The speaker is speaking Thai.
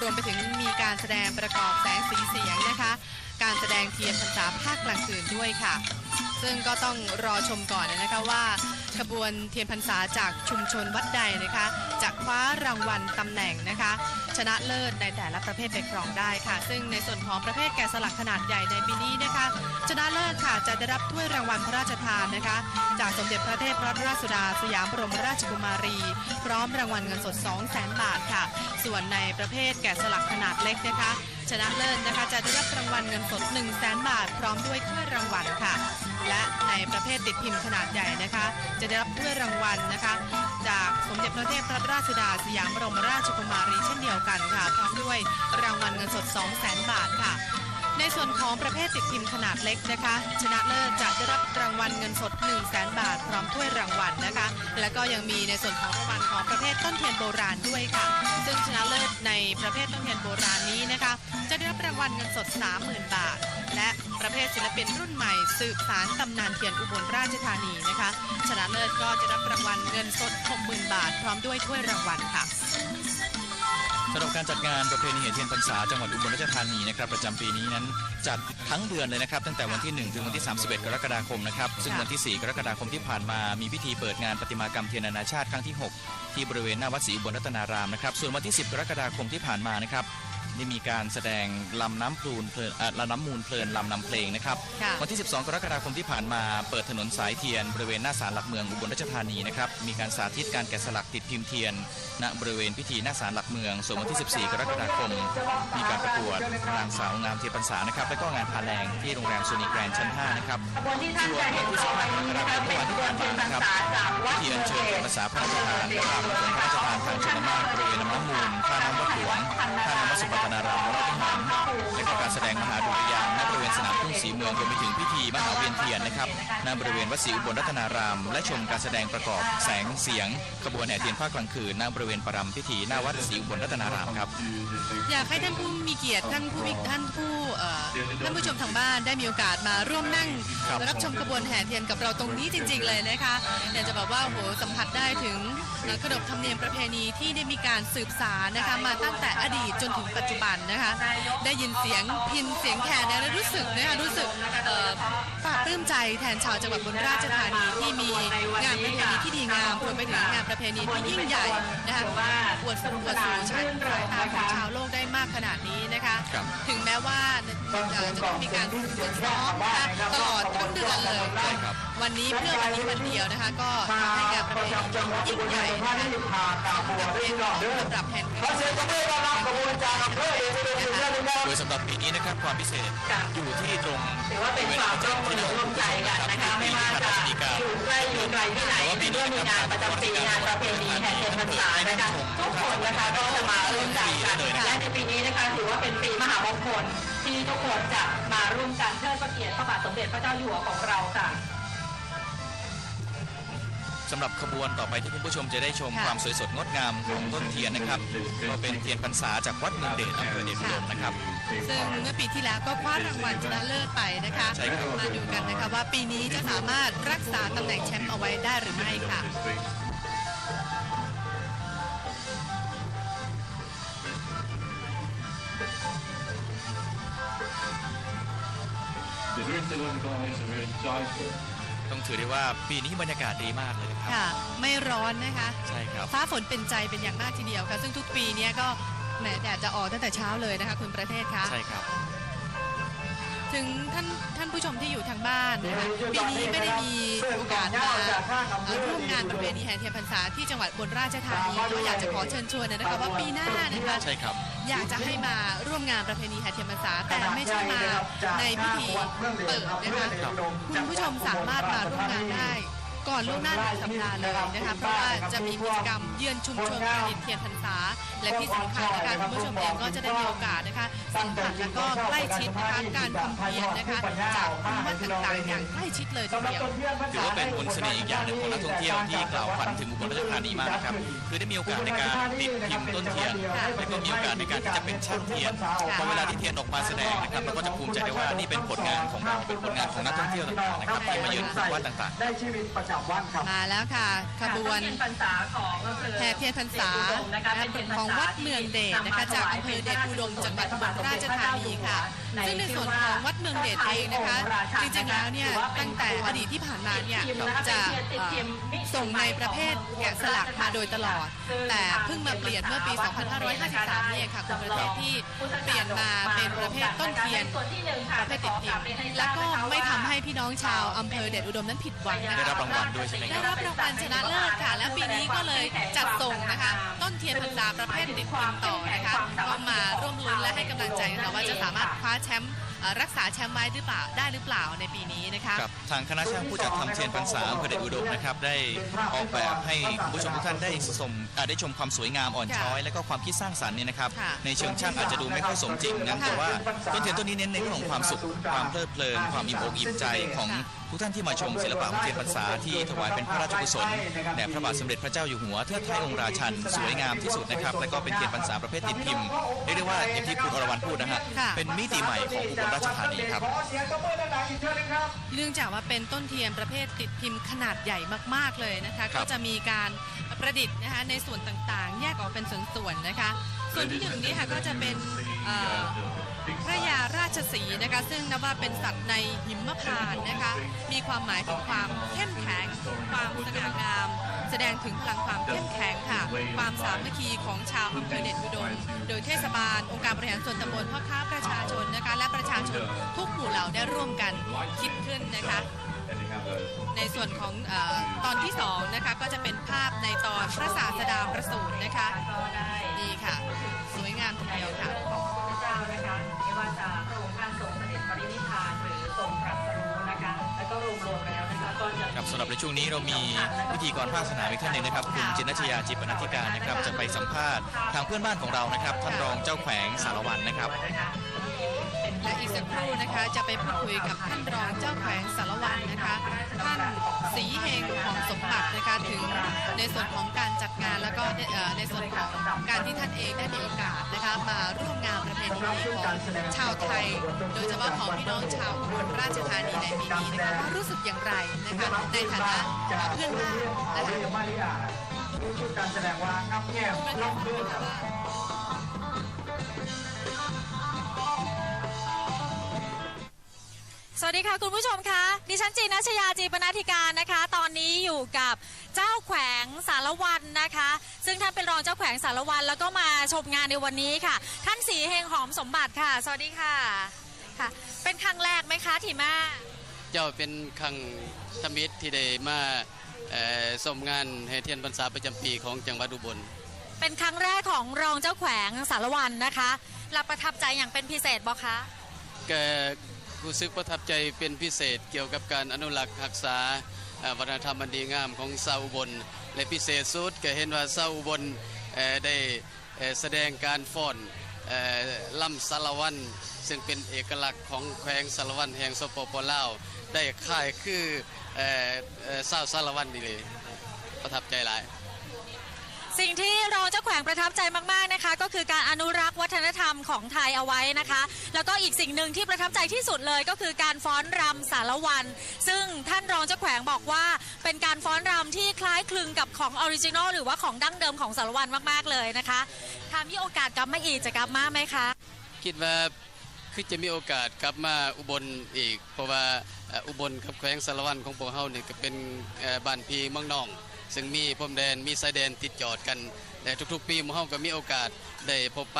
รวมไปถึงมีการแสดงประกอบแสงสีเสียงนะคะ การแสดงเทียนพรรษาภาคกลางคืนด้วยค่ะ ซึ่งก็ต้องรอชมก่อนนะคะว่าขบวนเทียนพรรษาจากชุมชนวัดใดนะคะจะคว้ารางวัลตำแหน่งนะคะ ชนะเลิศในแต่ละประเภทไปครองได้ค่ะ ซึ่งในส่วนของประเภทแกะสลักขนาดใหญ่ในปีนี้นะคะ ชนะเลิศค่ะจะได้รับถ้วยรางวัลพระราชทานนะคะ จากสมเด็จพระเทพรัตนราชสุดาสยามบรมราชกุมารี พร้อมรางวัลเงินสด 2 0 0 0 0 0 บาทค่ะ ส่วนในประเภทแกะสลักขนาดเล็กนะคะ ชนะเลิศนะคะจะได้รับราง วัลเงินสด 1 0 0 0 0 0บาท พร้อมด้วยถ้วยรางวัลค่ะ และในประเภทติดพิมพ์ขนาดใหญ่นะคะ จะได้รับถ้วยรางวัลนะคะ จากสมเด็จพระเทพรัตนราชสุดาสยามบรมราชกุมารีเช่นเดียวกันค่ะ พร้อมด้วยรางวัลเงินสด 2 0 0 0 0 0 บาทค่ะ ในส่วนของประเภทติดพิมพ์ขนาดเล็กนะคะ ชนะเลิศจะได้รับรางวัลเงินสด 1 0 0 0 0แบาท พร้อมถ้วยรางวัลนะคะ แล้วก็ยังมีในส่วนของรางวัลของประเภทต้นเทียนโบราณด้วยค่ะ ซึ่งชนะเลิศในประเภทต้นเทียนโบราณนี้นะคะ จะได้างวัลเงินสด 30,000 บาท และประเภทศิลปินรุ่นใหม่ สืบสารตำนานเทียนอุบลราชธานีนะคะ ชนะเลิศก็จะรับรางวัลเงินสด 60,000 บาท พร้อมด้วยถ้วยรางวัลค่ะสำหรับการจัดงานประเพณีแห่เทียนพรรษาจังหวัดอุบลราชธานีนะครับประจำปีนี้นั้นจัดทั้งเดือนเลยนะครับ ตั้งแต่วันที่ 1 ถึงวันที่ 31 กรกฎาคมนะครับซึ่งวันที่ 4 กรกฎาคมที่ผ่านมามีพิธีเปิดงานประติมากรรมเทียนนานาชาติครั้งที่ 6 ที่บริเวณหน้าวัดศรีอุบลรัตนารามนะครับส่วนวันที่ 10 กรกฎาคมที่ผ่านมานะครับ ได้มีการแสดงลำน้ำพลูนเพลินอะลำน้ำมูลเพลินลำนำเพลงนะครับค่ะ วันที่ 12 กรกฎาคมที่ผ่านมาเปิดถนนสายเทียนบริเวณหน้าศาลหลักเมืองอุบลราชธานีนะครับมีการสาธิตการแกะสลักติดพิมพ์เทียน ณบริเวณพิธีหน้าศาลหลักเมืองส่วนวันที่ 14 กรกฎาคม มีการประกวดนางสาวงามเทียนพรรษานะครับและก็งานพาแรงที่โรงแรมซูนีแกรนด์ชั้น 5 นะครับ ขบวนที่ท่านจะเห็นต่อไปนี้นะคะเป็นขบวนเทียนพรรษาจากวัดเทียนเชิญเป็นภาษาพระราชทานตามหลวงพระราชทานทางชน น้ำวัดสุปัตนารามวรวิหารและก็การแสดงมหาดุริยางค์ณบริเวณสนามทุ่งศรีเมืองรวมไปถึงพิธีมหาเวียนเทียนนะครับณบริเวณวัดศรีอุบลรัตนาราม และชมการแสดงประกอบแสงเสียงขบวนแห่เทียนภาคกลางคืนณบริเวณประรำพิธีหน้าวัดศรีอุบลรัตนารามครับอยากให้ท่านผู้มีเกียรติท่านผู้มีท่านผู้เอ่อท่านผู้ชมทางบ้านได้มีโอกาสมาร่วมนั่งครับรับชมขบวนแห่เทียนกับเราตรงนี้จริง ๆ เลยนะคะอยากจะบอกว่าโอ้โหสัมผัสได้ถึงเอ่อ ขนบธรรมเนียมประเพณีที่ได้มีการสืบสานนะคะมาตั้งแต่อดีตจนถึงปัจจุบันนะคะ ได้ยินเสียงพินเสียงแคนเนี่ยแล้วรู้สึกนะคะรู้สึกเอ่อปลาบปลื้มใจแทนชาวจังหวัดบนราชธานีที่มีงานประเพณีที่ดีงามรวมไปถึงงานประเพณีที่ยิ่งใหญ่นะคะอวดสุดอวดสูงชาติสายตาของชาวโลกได้มากขนาดนี้นะคะครับถึงแม้ว่าเอ่อจะต้องมีการฝึกซ้อมนะคะตลอดทั้งเดือนเลยใช่ครับ วันนี้เพื่อวันนี้วันเดียวนะคะ ก็ทำให้งานประเพณียิ่งใหญ่นะคะกับเป็นลำดับแห่งขอเสียงปรบมือต้อนรับขบวนจากอำเภอเอกชนทุกท่านนะครับโดยสำหรับปีนี้นะครับความพิเศษอยู่ที่ตรงถือว่าเป็นความร่วมมือร่วมใจกันนะคะไม่ว่าจะอยู่ใกล้อยู่ไกลที่ไหนเมื่อมีงานประจำปีงานประเพณีแห่เทียนพรรษานะคะทุกคนนะคะก็จะมาร่วมใจกันและในปีนี้นะคะถือว่าเป็นปีมหามงคลที่ทุกคนจะมาร่วมกันเทิดพระเกียรติพระบาทสมเด็จพระเจ้าอยู่หัวของเราค่ะ สำหรับขบวนต่อไปที่คุณผู้ชมจะได้ชมค่ะ ความสวยสดงดงามของต้นเทียนนะครับก็เป็นเทียนพรรษาจากวัดเมืองเดชอำเภอเดชอุดมนะครับ ซึ่งเมื่อปีที่แล้วก็คว้ารางวัลชนะเลิศไปนะคะ ใช่ครับ มาดูกันนะคะว่าปีนี้จะสามารถรักษาตำแหน่งแชมป์เอาไว้ได้หรือไม่ค่ะ The rest of the guys are very joyful. ต้องถือได้ว่าปีนี้บรรยากาศดีมากเลยนะครับ ค่ะ ไม่ร้อนนะคะ ใช่ครับ ฟ้าฝนเป็นใจเป็นอย่างมากทีเดียวค่ะ ซึ่งทุกปีเนี้ยก็แหมแดดจะออกตั้งแต่เช้าเลยนะคะ คุณประเทศคะ ใช่ครับ ถึงท่านท่านผู้ชมที่อยู่ทางบ้านนะคะปีนี้ไม่ได้มีโอกาสมาเอ่อร่วมงานประเพณีแห่เทียนพรรษาที่จังหวัดบนราชธานีก็อยากจะขอเชิญชวนนะคะว่าปีหน้านะคะใช่ครับอยากจะให้มาร่วมงานประเพณีแห่เทียนพรรษาแต่ไม่ใช่มาในพิธีเปิดนะคะครับคุณผู้ชมสามารถมาร่วมงานได้ก่อนล่วงหน้าหนึ่งสัปดาห์เลยนะคะเพราะว่าจะมีกิจกรรมเยือนชุมชนประดิษฐ์เทียนพรรษา และที่สำคัญนะคะคุณผู้ชมเองก็จะได้มีโอกาสนะคะ สัมผัสและก็ใกล้ชิดนะคะการทำเทียนนะคะจากภูมิวัดต่างๆอย่างใกล้ชิดเลยทีเดียวถือว่าเป็นมนต์เสน่ห์อีกอย่างหนึ่งของนักท่องเที่ยวที่กล่าวขวัญถึงอุบลราชธานีมากนะครับคือได้มีโอกาสในการติดพิมพ์ต้นเทียนและก็มีโอกาสในการที่จะเป็นช่างเทียนพอเวลาที่เทียนออกมาแสดงนะครับเราก็จะภูมิใจได้ว่านี่เป็นผลงานของเราเป็นผลงานของนักท่องเที่ยวต่างๆนะครับที่มาเยือนภูมิวัดต่างๆ ได้ชีวิตประจำวันครับมาแล้วค่ะขบวนเทียนพรรษาของอำเภอแห่เทียนพรรษาเดชอุดมนะคะเป็นเทียนพรรษาวัดเมืองเดชนะคะจากอำเภอเดชอุดมจังหวัดอุบลราชธานีค่ะซึ่งในส่วนของวัดเมืองเดชเองนะคะ จริงๆแล้วเนี่ยตั้งแต่อดีตที่ผ่านมาเนี่ยจะเอ่อส่งในประเภทแกะสลักมาโดยตลอด แต่เพิ่งมาเปลี่ยนเมื่อปี 2553เนี่ยค่ะคุณประเทศที่เปลี่ยนมาเป็นประเภทต้นเทียนประเภทติดพิมพ์แล้วก็ไม่ทำให้พี่น้องชาวอำเภอเดชอุดมนั้นผิดหวังนะได้คะรับรางวัลด้วยใช่ไหมคได้รับรับรางวัลชนะเลิศค่ะ และปีนี้ก็เลยจัดส่งนะคะ ต้นเทียนพรรษาประเภทติดพิมพ์ต่อนะคะก็มาร่วมลุ้นและให้กำลังใจกันค่ะว่าจะสามารถคว้าแชมป์ รักษาแชมป์ไว้หรือเปล่าได้หรือเปล่าในปีนี้นะคะครับทางคณะช่างผู้จัดทำเทียนพรรษาอำเภอเดชอุดมนะครับได้ออกแบบให้คุณผู้ชมทุกท่านได้ชมอ่าได้ชมความสวยงามอ่อนช้อย และก็ความคิดสร้างสรรค์เนี่ยนะครับค่ะในเชิงช่างอาจจะดูไม่ค่อยสมจริงนะค่ะแต่ว่าต้นเทียนต้นนี้เน้นในเรื่องของความสุขความเพลิดเพลินความอิ่มอกอิ่มใจของทุกท่านที่มาชมศิลปะของเทียนพรรษาที่ถวายเป็นพระราชกุศลแด่พระบาทสมเด็จพระเจ้าอยู่หัวเทิดไทยองค์ราชันสวยงามที่สุดนะครับและก็เป็นเทียนพรรษาประเภทติดพิมพ์เรียกได้ว่าอย่างที่คุณอรวรรณพูดนะฮะค่ะเป็นมิติใหม่ของอุบลราชธานีครับ เนื่องจากว่าเป็นต้นเทียนประเภทติดพิมพ์ขนาดใหญ่มากๆเลยนะคะครัก็บจะมีการประดิษฐ์นะคะในส่วนต่างๆ แยกออกเป็นส่วนๆนะคะ ส่วนที่หนึ่งนี่ค่ะก็จะเป็นเอ่อ พระยาราชสีนะคะซึ่งนับว่าเป็นสัตว์ในหิมพานต์นะคะ มีความหมายถึงความเข้มแข็ง ความสง่างาม แสดงถึงพลังความเข้มแข็งค่ะ ความสามัคคีของชาวอำเภอเดชอุดม โดยเทศบาล องค์การบริหารส่วนตำบลพ่อค้าประชาชนนะคะ และประชาชนทุกหมู่เหล่าได้ร่วมกันคิดขึ้นนะคะในส่วนของอตอนที่สองนะคะก็จะเป็นภาพในตอนพระศาสดาประสูตินะคะนี่ค่ะ สวยงามที สำหรับในช่วงนี้เรามีพิธีกรภาคสนามอีกท่านหนึ่งนะครับ คุณจินนัชยาจิปนัธิการนะครับ จะไปสัมภาษณ์ทางเพื่อนบ้านของเรานะครับ ท่านรองเจ้าแขวงสารวันนะครับ และอีกสักครู่นะคะจะไปพูดคุยกับท่านรองเจ้าแขวงสารวันนะคะ ท่านสีเฮงของสมบัตินะคะถึงในส่วนของการ จัดงานแล้วก็ในส่วนของการที่ท่านเองได้มีโอกาสนะคะมาร่วมงานประเพณีของชาวไทย โดยเฉพาะของพี่น้องชาวอุบลราชธานีในปีนี้นะคะรู้สึกอย่างไรนะคะในฐานะเพื่อนบ้านนะคะชุดการแสดงว่างับแก้วลองดูสวัสดีค่ะ คุณผู้ชมคะดิฉันจีนัชยาจีปนาธิการนะคะ ตอนนี้อยู่กับ เจ้าแขวงสารวันนะคะ ซึ่งท่านเป็นรองเจ้าแขวงสารวันแล้วก็มาชมงานในวันนี้ค่ะ ท่านสีเฮงหอมสมบัติค่ะ สวัสดีค่ะค่ะ เป็นครั้งแรกไหมคะทีมาเจ้าเป็นครั้งทมิตรที่ได้มาเอ่อสมงานแห่เทียนพรรษาประจำปีของจังหวัดอุบลเป็นครั้งแรกของรองเจ้าแขวงสารวันนะคะเราประทับใจอย่างเป็นพิเศษบอคะก็รู้สึกประทับใจเป็นพิเศษเกี่ยวกับการอนุรักษ์รักษาเอ่อ วัฒนธรรมอันดีงามของซาอุบล และพิเศษสุดก็เห็นว่าซาอุบลได้แสดงการฟ้อนล่ำสารวันซึ่งเป็นเอกลักษณ์ของแขวงสารวันแห่งสปปลาวได้ค่ายคือเศร้าสารวันนี่เลยประทับใจหลาย งเจ้าแขวงประทับใจมากๆนะคะ ก็คือการอนุรักษ์วัฒนธรรมของไทยเอาไว้นะคะ แล้วก็อีกสิ่งหนึ่งที่ประทับใจที่สุดเลยก็คือการฟ้อนรำสารวัน ซึ่งท่านรองเจ้าแขวงบอกว่า เป็นการฟ้อนรำที่คล้ายคลึงกับของออริจินอลหรือว่าของดั้งเดิมของสารวันมากๆเลยนะคะถามีโอกาสกลับมาอีกจะกลับมาไหมคะ คิดว่าคือจะมีโอกาสกลับมาอุบลอีก เพราะว่าอุบลกับแขวงสารวันของพวกเฮาเนี่ก็เป็นบ้านพีเมืองน้อง ซึ่งมีพรมแดนมีสายแดนติดจอดกัน แต่ทุกๆ ปีมูเฮาก็มีโอกาสได้พบปะ